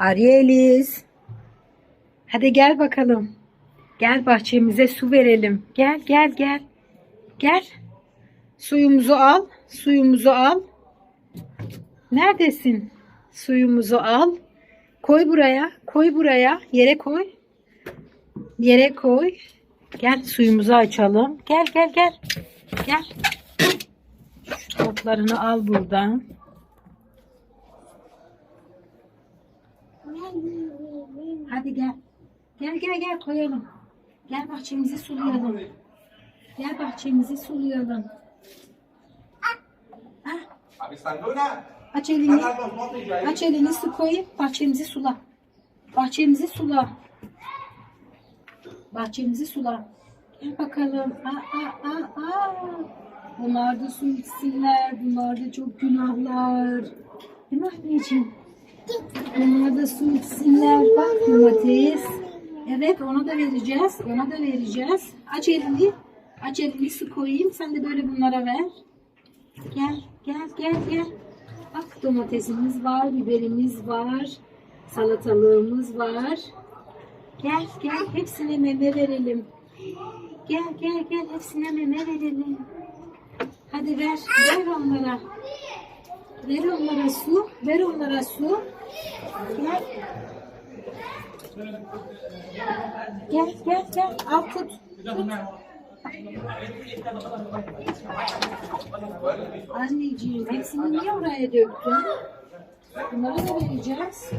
Arielis. Hadi gel bakalım. Gel bahçemize su verelim. Gel gel gel. Gel. Suyumuzu al. Suyumuzu al. Neredesin? Suyumuzu al. Koy buraya. Koy buraya. Yere koy. Yere koy. Gel suyumuzu açalım. Gel gel gel. Gel. Şu toplarını al buradan. Hadi gel. Gel gel gel koyalım. Gel bahçemizi sulayalım. Gel bahçemizi sulayalım. Ah, Habis tanduna. aç elini. Aç elini su koyup bahçemizi sula. Bahçemizi sula. Bahçemizi sula. Gel bakalım. Aa, aa, aa, aa. Bunlar da su içsinler. Bunlar da çok günahlar. Değil mi anneciğim? Bunlar da su içsinler. Bak domates. Evet ona da vereceğiz. Ona da vereceğiz. Aç elini. Aç elini su koyayım. Sen de böyle bunlara ver. Gel, gel, gel, gel. Bak domatesimiz var, biberimiz var, salatalığımız var. Gel, gel, hepsine meme verelim. Gel, gel, gel, hepsine meme verelim. Hadi ver, ver onlara. Ver onlara su, ver onlara su. Gel. Gel, gel, gel. Al tut. tut. Anneciğim hepsini niye oraya döktün? Bunları da vereceğiz.